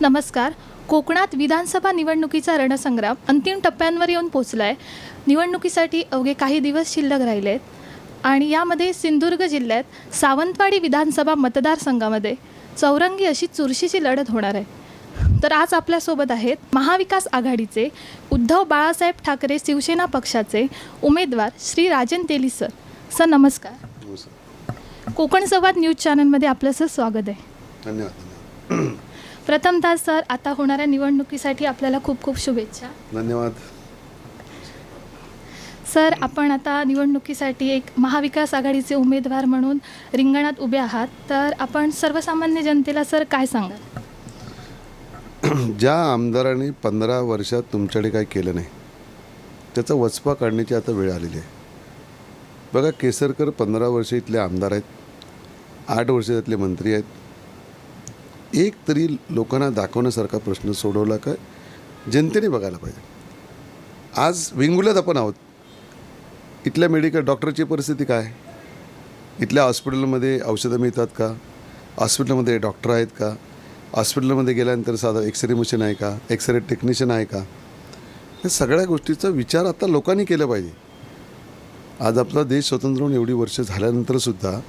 नमस्कार. कोकणात विधानसभा निवडणुकीचा रणसंग्राम अंतिम टप्प्यांवर येऊन पोचला आहे निवडणुकीसाठी अवघे काही दिवस शिल्लक राहिले आहेत आणि यामध्ये सिंधुदुर्ग जिल्ह्यात सावंतवाडी विधानसभा मतदारसंघामध्ये चौरंगी अशी चुरशीची लढत होणार आहे. तर आज आपल्यासोबत आहेत महाविकास आघाडीचे उद्धव बाळासाहेब ठाकरे शिवसेना पक्षाचे उमेदवार श्री राजन तेली सर. सर नमस्कार. कोकण संवाद न्यूज चॅनलमध्ये आपलं सर स्वागत आहे. धन्यवाद धन्यवाद. प्रथमतः सर आता होणाऱ्या निवडणुकीसाठी आपल्याला खूप खूप शुभेच्छा. धन्यवाद. सर आपण आता निवडणुकीसाठी एक महाविकास आघाडीचे उमेदवार म्हणून रिंगणात उभे आहात. तर आपण सर्वसामान्य जनतेला सर काय सांगाल? ज्या आमदारांनी पंधरा वर्षात तुमच्याकडे काही केलं नाही त्याचा वचपा काढण्याची आता वेळ आलेली आहे. बघा केसरकर पंधरा वर्ष इथले आमदार आहेत आठ वर्ष त्यातले मंत्री आहेत. एक तरी लोकांना दाखवण्यासारखा प्रश्न सोडवला काय जनतेने बघायला पाहिजे. आज विंगुल्यात आपण आहोत. इथल्या मेडिकल डॉक्टरची परिस्थिती काय? इथल्या हॉस्पिटलमध्ये औषधं मिळतात का? हॉस्पिटलमध्ये डॉक्टर आहेत का? हॉस्पिटलमध्ये गेल्यानंतर साधा एक्सरे मशीन आहे का? एक्सरे टेक्निशियन आहे का? या सगळ्या गोष्टीचा विचार आता लोकांनी केला पाहिजे. आज आपला देश स्वतंत्र होऊन एवढी वर्ष झाल्यानंतरसुद्धा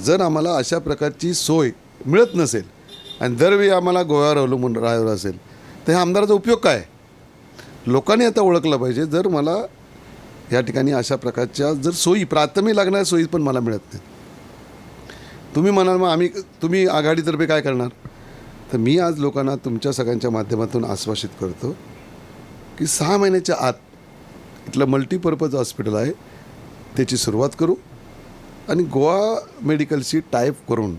जर आम्हाला अशा प्रकारची सोय मिळत नसेल आणि दरवेळी आम्हाला गोव्यावर अवलंबून राहावं असेल. तर ह्या आमदाराचा उपयोग काय? लोकांनी आता ओळखलं पाहिजे. जर मला या ठिकाणी अशा प्रकारच्या जर सोयी प्राथमिक लागणाऱ्या सोयी पण मला मिळत नाहीत. तुम्ही म्हणाल मग आम्ही तुम्ही आघाडीतर्फे काय करणार? तर मी आज लोकांना तुमच्या सगळ्यांच्या माध्यमातून आश्वासित करतो की सहा महिन्याच्या आत इथलं मल्टीपर्पज हॉस्पिटल आहे. त्याची सुरुवात करू आणि गोवा मेडिकलशी टाईप करून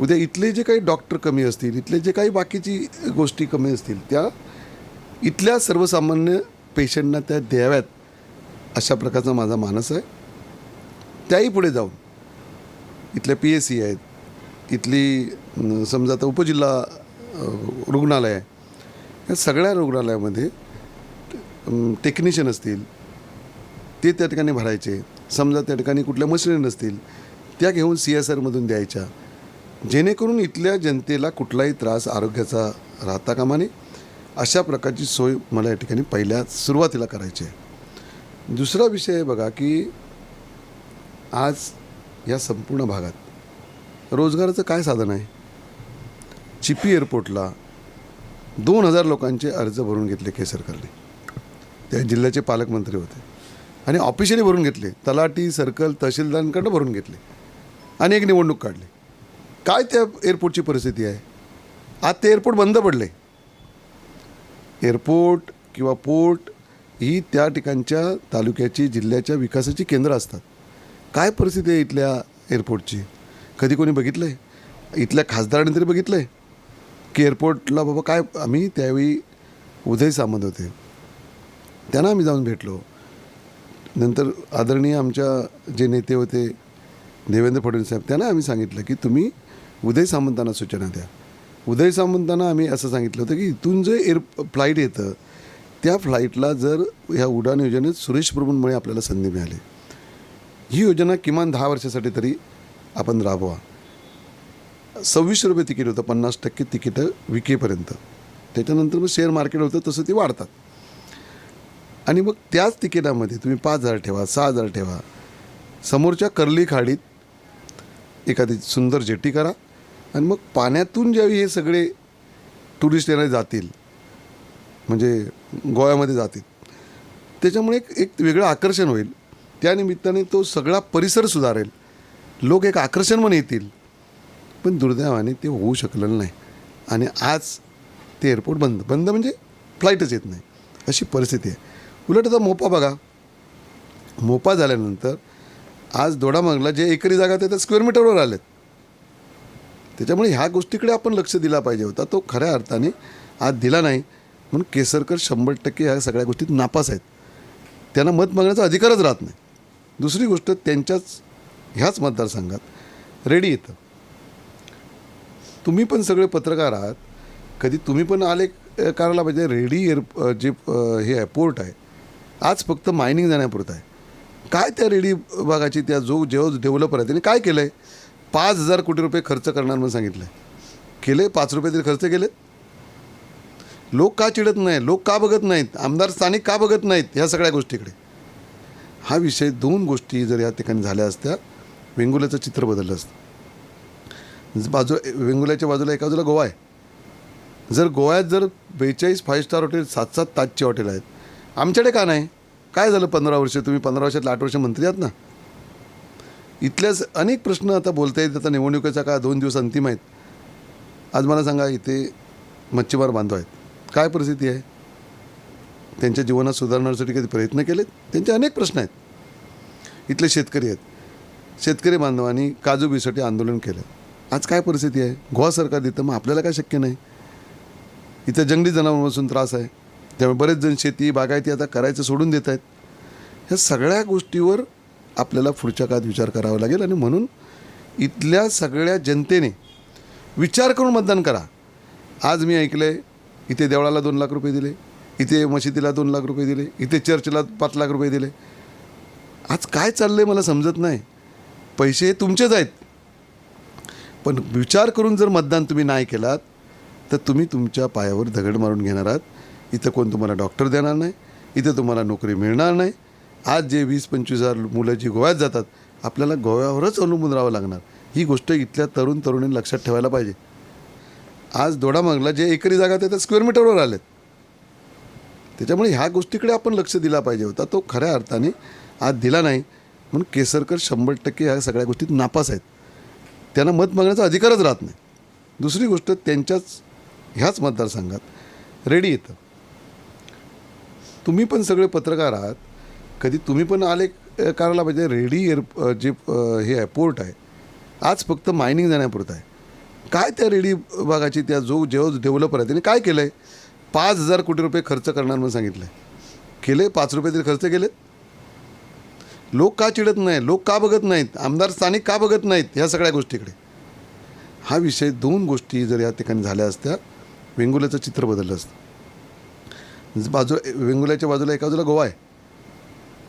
उद्या इथले जे काही डॉक्टर कमी असतील इथले जे काही बाकीची गोष्टी कमी असतील त्या इथल्या सर्वसामान्य पेशंटना त्या द्याव्यात अशा प्रकारचा माझा मानस आहे. त्याही पुढे जाऊन इथल्या पी एस सी आहेत इथली समजा आता उपजिल्हा रुग्णालय आहे. या सगळ्या रुग्णालयामध्ये टेक्निशियन असतील ते त्या ठिकाणी भरायचे. समजा त्या ठिकाणी कुठल्या मशिनरी नसतील त्या घेऊन सी एस आरमधून द्यायच्या. जेणेकरून इथल्या जनतेला कुठलाही त्रास आरोग्याचा राहता कामा नये. अशा प्रकारची सोय मला या ठिकाणी पहिल्या सुरुवातीला करायची आहे. दुसरा विषय आहे बघा की आज या संपूर्ण भागात रोजगाराचं काय साधन आहे? चिपी एअरपोर्टला दोन हजार लोकांचे अर्ज भरून घेतले केसरकरने त्या जिल्ह्याचे पालकमंत्री होते. आणि ऑफिशियली भरून घेतले. तलाटी सर्कल तहसीलदारांकडनं भरून घेतले. आणि एक निवडणूक काढली. काय त्या एअरपोर्टची परिस्थिती आहे? आज ते एअरपोर्ट बंद पडले. एअरपोर्ट किंवा पोर्ट ही त्या ठिकाणच्या तालुक्याची जिल्ह्याच्या विकासाची केंद्र असतात. काय परिस्थिती आहे इथल्या एअरपोर्टची? कधी कोणी बघितलं आहे इथल्या खासदारांनी तरी बघितलं आहे की एअरपोर्टला बाबा काय आम्ही त्यावेळी उदय सामंत होते. त्यांना आम्ही जाऊन भेटलो. नंतर आदरणीय आमच्या जे नेते होते देवेंद्र फडणवीस साहेब त्यांना आम्ही सांगितलं की तुम्ही उदय सामंतांना सूचना द्या. उदय सामंतांना आम्ही असं सांगितलं होतं की इथून जे एअर फ्लाईट येतं त्या फ्लाईटला जर ह्या उडान योजनेत सुरेश प्रभूंमुळे आपल्याला संधी मिळाली. ही योजना किमान दहा वर्षासाठी तरी आपण राबवा. सव्वीसशे रुपये तिकीट होतं पन्नास टक्के तिकीटं विकेपर्यंत. त्याच्यानंतर मग शेअर मार्केट होतं तसं ती वाढतात. आणि मग त्याच तिकिटामध्ये तुम्ही पाच हजार ठेवा सहा हजार ठेवा. समोरच्या कर्ली खाडीत एखादी सुंदर जेटी करा. आणि मग पाण्यातून ज्यावेळी हे सगळे टुरिस्ट येणारे जातील म्हणजे गोव्यामध्ये जातील त्याच्यामुळे एक एक वेगळं आकर्षण होईल. त्यानिमित्ताने तो सगळा परिसर सुधारेल. लोक एक आकर्षण म्हणून येतील. पण दुर्दैवाने ते होऊ शकलेलं नाही. आणि आज ते एअरपोर्ट बंद. बंद म्हणजे फ्लाईटच येत नाही. अशी परिस्थिती आहे. उलट आता मोपा बघा. मोपा झाल्यानंतर आज दोडामागला जे एकरी जागा ते त्या स्क्वेअर मीटरवर आलेत. त्याच्यामुळे ह्या गोष्टीकडे आपण लक्ष दिला पाहिजे होता. तो खऱ्या अर्थाने आज दिला नाही. म्हणून केसरकर शंभर टक्के ह्या सगळ्या गोष्टीत नापास आहेत. त्यांना मत मागण्याचा अधिकारच राहत नाही. दुसरी गोष्ट त्यांच्याच ह्याच मतदारसंघात रेडी येतं तुम्ही पण सगळे पत्रकार आहात. कधी तुम्ही पण आले करायला पाहिजे. रेडी एअर जे हे आहे पोर्ट आहे. आज फक्त मायनिंग जाण्यापुरतं आहे. काय त्या रेडी भागाची त्या जो जेव्हा डेव्हलपर आहे त्याने काय केलं आहे पाच हजार कोटी रुपये खर्च करणार म्हणून सांगितलं आहे केले? पाच रुपये तरी खर्च केले लोक का चिडत नाही लोक का बघत नाहीत? आमदार स्थानिक का बघत नाहीत? ह्या सगळ्या गोष्टीकडे. हा विषय दोन गोष्टी जर या ठिकाणी झाल्या असत्या वेंगुल्याचं चित्र बदललं असतं. बाजू वेंगुल्याच्या बाजूला एका बाजूला गोवा आहे. जर गोव्यात जर बेचाळीस फाईव्ह स्टार हॉटेल सात सात ताजची हॉटेल आहेत. आमच्याकडे का नाही? काय झालं पंधरा वर्ष? तुम्ही पंधरा वर्षातले आठ वर्ष मंत्री आहात ना? इथल्याच अनेक प्रश्न आता बोलता येत आता निवडणुकीचा का दोन दिवस अंतिम आहेत. आज मला सांगा इथे मच्छीमार बांधव आहेत. काय परिस्थिती आहे? त्यांच्या जीवनात सुधारण्यासाठी कधी प्रयत्न केलेत? त्यांचे अनेक प्रश्न आहेत. इथले शेतकरी आहेत. शेतकरी बांधवांनी काजू बीसाठी आंदोलन केलं. आज काय परिस्थिती आहे? गोवा सरकार देतं मग आपल्याला काय शक्य नाही? इथं जंगली जनावरांपासून त्रास आहे. त्यामुळे बरेच जण शेती बागायती आता करायचं सोडून देत आहेत. ह्या सगळ्या गोष्टीवर आपल्याला पुढच्या काळात विचार करावा लागेल आणि म्हणून इथल्या सगळ्या जनतेने विचार करून मतदान करा. आज मी ऐकलं आहे इथे देवळाला दोन लाख रुपये दिले इथे मशिदीला दोन लाख रुपये दिले इथे चर्चला पाच लाख रुपये दिले. आज काय चाललं आहे मला समजत नाही. पैसे तुमचेच आहेत. पण विचार करून जर मतदान तुम्ही नाही केलात तर तुम्ही तुमच्या पायावर दगड मारून घेणार आहात. इथं कोण तुम्हाला डॉक्टर देणार नाही इथं तुम्हाला नोकरी मिळणार नाही. आज जे वीस पंचवीस हजार मुलं जी गोव्यात जातात आपल्याला गोव्यावरच अवलंबून राहावं लागणार. ही गोष्ट इथल्या तरुण तरुणींनी लक्षात ठेवायला पाहिजे. आज दोडामागला जे एकरी जागा त्या त्या स्क्वेअर मीटरवर आलेत. त्याच्यामुळे ह्या गोष्टीकडे आपण लक्ष दिला पाहिजे होता. तो खऱ्या अर्थाने आज दिला नाही. म्हणून केसरकर शंभर टक्के ह्या सगळ्या गोष्टीत नापास आहेत. त्यांना मत मागण्याचा अधिकारच राहत नाही. दुसरी गोष्ट त्यांच्याच ह्याच मतदारसंघात. रेडी येतं तुम्ही पण सगळे पत्रकार आहात. कधी तुम्ही पण आले करायला पाहिजे. रेडी एअर जे हे आहे पोर्ट आहे. आज फक्त मायनिंग जाण्यापुरतं आहे. काय त्या रेडी भागाची त्या जो जेव्हा डेव्हलपर आहे त्याने काय केलं आहे पाच हजार कोटी रुपये खर्च करणार म्हणून सांगितलं आहे केले पाच रुपये तरी खर्च केले लोक का चिडत नाही लोक का बघत नाहीत? आमदार स्थानिक का बघत नाहीत? ह्या सगळ्या गोष्टीकडे. हा विषय दोन गोष्टी जर या ठिकाणी झाल्या असत्या वेंगुल्याचं चित्र बदललं असतं. बाजू वेंगुल्याच्या बाजूला एका बाजूला गोवा आहे.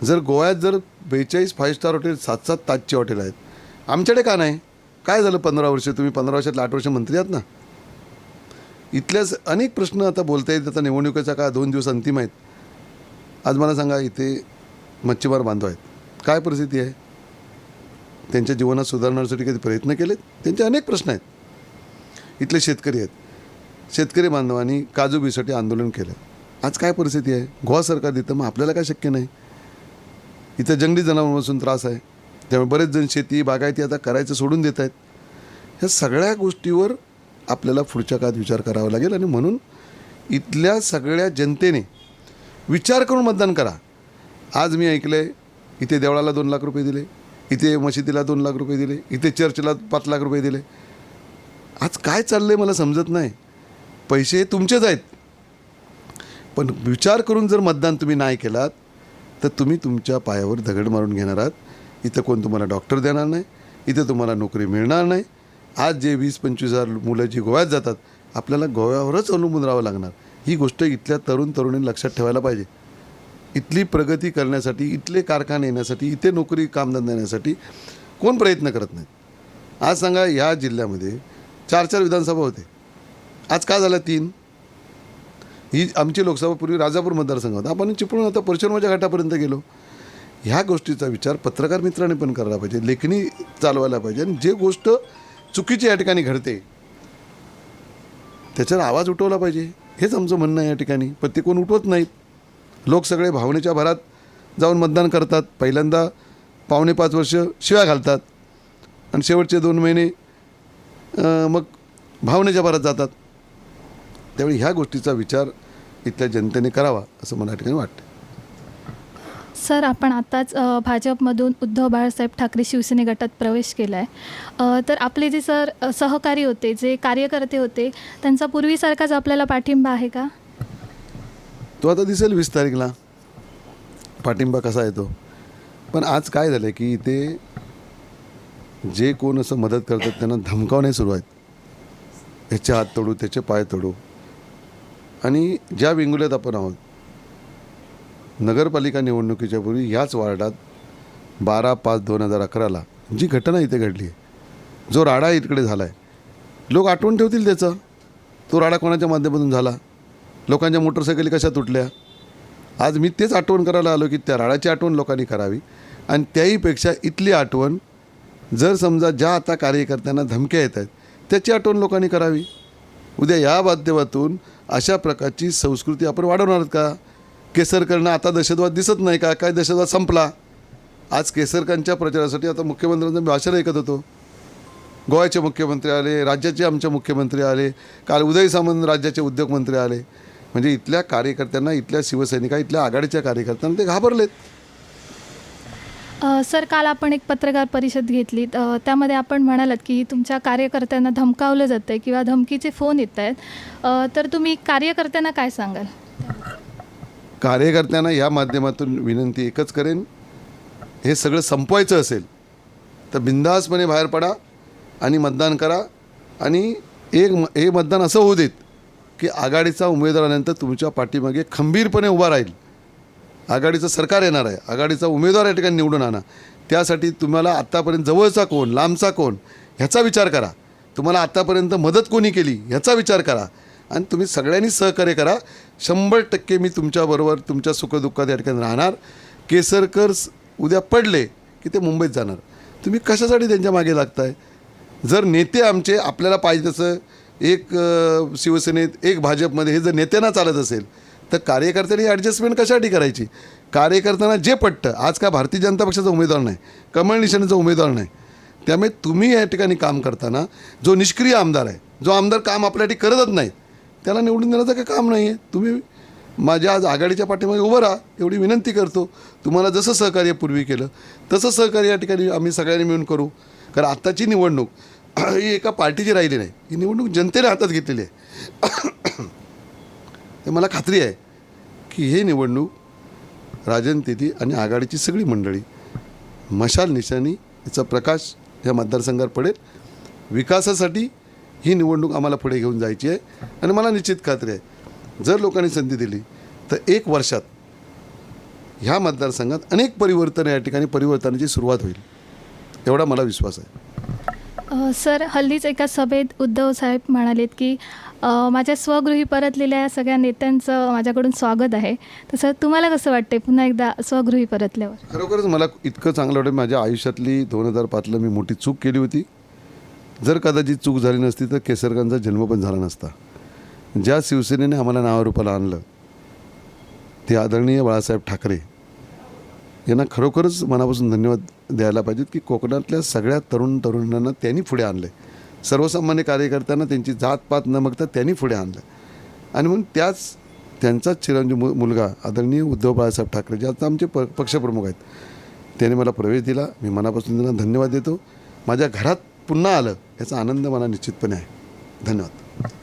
जर गोव्यात जर बेचाळीस फाईव्ह स्टार हॉटेल सात सात ताजचे हॉटेल आहेत आमच्याकडे का नाही? काय झालं पंधरा वर्ष? तुम्ही पंधरा वर्षातले आठ वर्ष मंत्री आहात ना? इथल्याच अनेक प्रश्न आता बोलता येत आता निवडणुकीचा का दोन दिवस अंतिम आहेत? आज मला सांगा इथे मच्छीमार बांधव आहेत. काय परिस्थिती आहे? त्यांच्या जीवनात सुधारण्यासाठी कधी प्रयत्न केलेत? त्यांचे अनेक प्रश्न आहेत. इथले शेतकरी आहेत. शेतकरी बांधवांनी काजू बीसाठी आंदोलन केलं. आज काय परिस्थिती आहे? गोवा सरकार देतं मग आपल्याला काय शक्य नाही? इथं जंगली जनावरांपासून त्रास आहे. त्यामुळे बरेच जण शेती बागायती आता करायचं सोडून देत आहेत. ह्या सगळ्या गोष्टीवर आपल्याला पुढच्या काळात विचार करावा लागेल आणि म्हणून इथल्या सगळ्या जनतेने विचार करून मतदान करा. आज मी ऐकलं आहे इथे देवळाला दोन लाख रुपये दिले इथे मशिदीला दोन लाख रुपये दिले इथे चर्चला पाच लाख रुपये दिले. आज काय चाललं आहे मला समजत नाही. पैसे तुमचेच आहेत. पण विचार करून जर मतदान तुम्ही नाही केलात तर तुम्ही तुमच्या पायावर दगड मारून घेणार आहात. इथं कोण तुम्हाला डॉक्टर देणार नाही इथं तुम्हाला नोकरी मिळणार नाही. आज जे वीस पंचवीस हजार मुलं जी गोव्यात जातात आपल्याला गोव्यावरच अवलंबून राहावं लागणार. ही गोष्ट इथल्या तरुण तरुणींनी लक्षात ठेवायला पाहिजे. इथली प्रगती करण्यासाठी इथले कारखाने येण्यासाठी इथे नोकरी कामधंदा येण्यासाठी कोण प्रयत्न करत नाहीत आज सांगा या जिल्ह्यामध्ये चार चार विधानसभा होते. आज का झालं तीन? ही आमची लोकसभा पूर्वी राजापूर मतदारसंघ होता. आपण चिपळून आता परशुरामाच्या घाटापर्यंत गेलो. ह्या गोष्टीचा विचार पत्रकार मित्राने पण करायला पाहिजे लेखणी चालवायला पाहिजे आणि जे गोष्ट चुकीची या ठिकाणी घडते त्याच्यावर आवाज उठवला पाहिजे. हेच आमचं म्हणणं आहे या ठिकाणी. पण ते कोण उठवत नाहीत. लोक सगळे भावनेच्या भरात जाऊन मतदान करतात. पहिल्यांदा पावणे पाच वर्ष शिव्या घालतात. आणि शेवटचे दोन महिने मग भावनेच्या भरात जातात. त्यावेळी ह्या गोष्टीचा विचार इथल्या जनतेने करावा असं मला या ठिकाणी वाटतं सर आपण आताच भाजपमधून उद्धव बाळासाहेब ठाकरे शिवसेने गटात प्रवेश केला आहे तर आपले जे सर सहकारी होते जे कार्यकर्ते होते त्यांचा पूर्वीसारखाच आपल्याला पाठिंबा आहे का? तो आता दिसेल वीस तारीखला. पाठिंबा कसा येतो पण आज काय झालं की इथे जे कोण असं मदत करतात त्यांना धमकावणे सुरू आहेत. ह्याचे हात तोडू त्याचे पाय तोडू. आणि ज्या वेंगुल्यात आपण आहोत नगरपालिका निवडणुकीच्या पूर्वी याच वार्डात बारा पाच दोन हजार अकराला जी घटना इथे घडली आहे जो राडा इकडे झाला आहे लोक आठवण ठेवतील त्याचं. तो राडा कोणाच्या माध्यमातून झाला? लोकांच्या मोटरसायकली कशा तुटल्या? आज मी तेच आठवण करायला आलो की त्या राडाची आठवण लोकांनी करावी. आणि त्याहीपेक्षा इथली आठवण जर समजा ज्या आता कार्यकर्त्यांना धमक्या येत आहेत त्याची आठवण लोकांनी करावी. उद्या या माध्यमातून अशा प्रकारची संस्कृती आपण वाढवणार आहोत का? केसरकरनं आता दहशतवाद दिसत नाही का? काय दहशतवाद संपला? आज केसरकरांच्या प्रचारासाठी आता मुख्यमंत्र्यांचं भाषण ऐकत होतो. गोव्याचे मुख्यमंत्री आले राज्याचे आमचे मुख्यमंत्री आले काल उदय सामंत राज्याचे उद्योगमंत्री आले. म्हणजे इथल्या कार्यकर्त्यांना इथल्या शिवसैनिका इथल्या आघाडीच्या कार्यकर्त्यांना ते घाबरलेत. अ, सर काल आपण एक पत्रकार परिषद घेतली. त्यामध्ये आपण म्हणालात की तुमच्या कार्यकर्त्यांना धमकावलं जातं आहे किंवा धमकीचे फोन येत आहेत तर तुम्ही कार्यकर्त्यांना काय सांगाल? कार्यकर्त्यांना या माध्यमातून विनंती एकच करेन. हे सगळं संपवायचं असेल तर बिंदासपणे बाहेर पडा आणि मतदान करा. आणि एक म हे मतदान असं होऊ देत की आघाडीचा उमेदवार आल्यानंतर तुमच्या पाठीमागे खंबीरपणे उभा राहील. आघाडीचं सरकार येणार आहे. आघाडीचा उमेदवार या ठिकाणी निवडून आणा. त्यासाठी तुम्हाला आत्तापर्यंत जवळचा कोण लांबचा कोण ह्याचा विचार करा. तुम्हाला आत्तापर्यंत मदत कोणी केली ह्याचा विचार करा. आणि तुम्ही सगळ्यांनी सहकार्य करा. शंभर टक्के मी तुमच्याबरोबर तुमच्या सुखदुःखात या ठिकाणी राहणार. केसरकर उद्या पडले की ते मुंबईत जाणार. तुम्ही कशासाठी त्यांच्या मागे लागताय? जर नेते आमचे आपल्याला पाहिजे तसं एक शिवसेनेत एक भाजपमध्ये हे जर नेत्यांना चालत असेल तर कार्यकर्त्यांनी ॲडजस्टमेंट कशासाठी करायची? कार्यकर्त्यांना जे पटतं आज का भारतीय जनता पक्षाचा उमेदवार नाही कमळ उमेदवार नाही त्यामुळे तुम्ही या ठिकाणी काम करताना जो निष्क्रिय आमदार आहे जो आमदार काम आपल्यासाठी करतच नाही त्याला निवडून देण्याचं काही काम नाही आहे तुम्ही माझ्या आज आघाडीच्या पाठीमागे उभं राहा एवढी विनंती करतो. तुम्हाला जसं सहकार्य पूर्वी केलं तसं सहकार्य या ठिकाणी आम्ही सगळ्यांनी मिळून करू. कारण आत्ताची निवडणूक ही एका पार्टीची राहिली नाही. ही निवडणूक जनतेने हातात घेतलेली आहे. ते मला खात्री आहे की हे निवडणूक राजन तिथी आणि आघाडीची सगळी मंडळी मशाल निशाणी याचा प्रकाश या मतदारसंघात पडेल. विकासासाठी ही निवडणूक आम्हाला पुढे घेऊन जायची आहे आणि मला निश्चित खात्री आहे जर लोकांनी संधी दिली तर एक वर्षात ह्या मतदारसंघात अनेक परिवर्तन या ठिकाणी परिवर्तनाची सुरुवात होईल एवढा मला विश्वास आहे. सर हल्लीच एका सभेत उद्धव साहेब म्हणालेत की माझ्या स्वगृही परतलेल्या सगळ्या नेत्यांचं माझ्याकडून स्वागत आहे. तर सर तुम्हाला कसं वाटते पुन्हा एकदा स्वगृही परतल्यावर? खरोखरच मला इतकं चांगलं वाटतं माझ्या आयुष्यातली दोन हजार पाचला मी मोठी चूक केली होती. जर कदाचित चूक झाली नसती तर केसरकरांचा जन्म पण झाला नसता. ज्या शिवसेनेने आम्हाला नावारूपाला आणलं ते आदरणीय बाळासाहेब ठाकरे यांना खरोखरच मनापासून धन्यवाद द्यायला पाहिजेत की कोकणातल्या सगळ्या तरुण तरुणांना त्यांनी पुढे आणलं सर्वसामान्य कार्यकर्त्यांना त्यांची जात पात न बघता त्यांनी पुढे आणलं आणि म्हणून त्याच त्यांचाच चिरंजीव मु मुलगा आदरणीय उद्धव बाळासाहेब ठाकरे जे आता आमचे प पक्षप्रमुख आहेत त्याने मला प्रवेश दिला. मी मनापासून त्यांना धन्यवाद देतो. माझ्या घरात पुन्हा आलं याचा आनंद मला निश्चितपणे आहे. धन्यवाद.